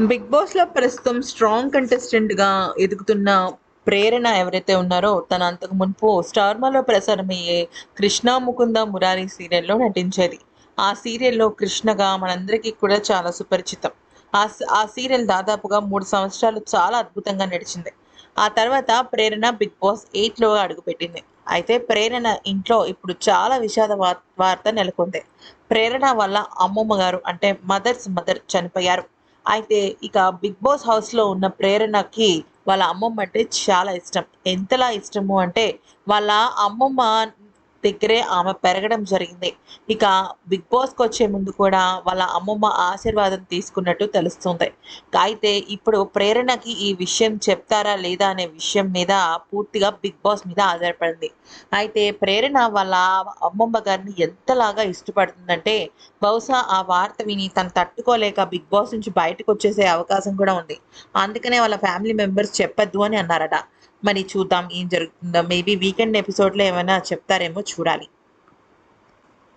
Big బాస్‌లో ప్రస్తుతం strong కంటెస్టెంట్‌గా ఎదుగుతున్న ప్రేరణ ఎవరైతే ఉన్నారో తన అంతకు మునుపు స్టార్మాలో ప్రసారమయ్యే 'కృష్ణ ముకుంద మురారి' సీరియల్‌లో నటించేది. ఆ సీరియల్‌లో కృష్ణగా మనందరికీ కూడా చాలా సుపరిచితం. ఆ ఆ సీరియల్ దాదాపుగా మూడు సంవత్సరాలు చాలా అద్భుతంగా నడిచింది. ఆ తర్వాత ప్రేరణ 'బిగ్ బాస్ ఎయిట్లో అడుగుపెట్టింది. అయితే ప్రేరణ ఇంట్లో ఇప్పుడు చాలా విషాద వార్ వార్త నెలకొంది. ప్రేరణ వల్ల అమ్మమ్మ గారు అంటే మదర్స్ మదర్ చనిపోయారు. అయితే ఇక 'బిగ్ బాస్' హౌస్‌లో ఉన్న ప్రేరణకి వాళ్ళ అమ్మమ్మ అంటే చాలా ఇష్టం. ఎంతలా ఇష్టము అంటే వాళ్ళ అమ్మమ్మ దగ్గరే ఆమె పెరగడం జరిగింది. ఇక 'బిగ్ బాస్కి వచ్చే ముందు కూడా వాళ్ళ అమ్మమ్మ ఆశీర్వాదం తీసుకున్నట్టు తెలుస్తుంది. అయితే ఇప్పుడు ప్రేరణకి ఈ విషయం చెప్తారా లేదా అనే విషయం మీద పూర్తిగా 'బిగ్ బాస్' మీద ఆధారపడింది. అయితే ప్రేరణ వాళ్ళ అమ్మమ్మ గారిని ఎంతలాగా ఇష్టపడుతుందంటే బహుశా ఆ వార్త విని తను తట్టుకోలేక 'బిగ్ బాస్' నుంచి బయటకు వచ్చేసే అవకాశం కూడా ఉంది. అందుకనే వాళ్ళ ఫ్యామిలీ మెంబర్స్ చెప్పొద్దు అని అన్నారట. మరి చూద్దాం ఏం జరుగుతుందో. మేబీ వీకెండ్ ఎపిసోడ్‌లో ఏమైనా చెప్తారేమో చూడాలి.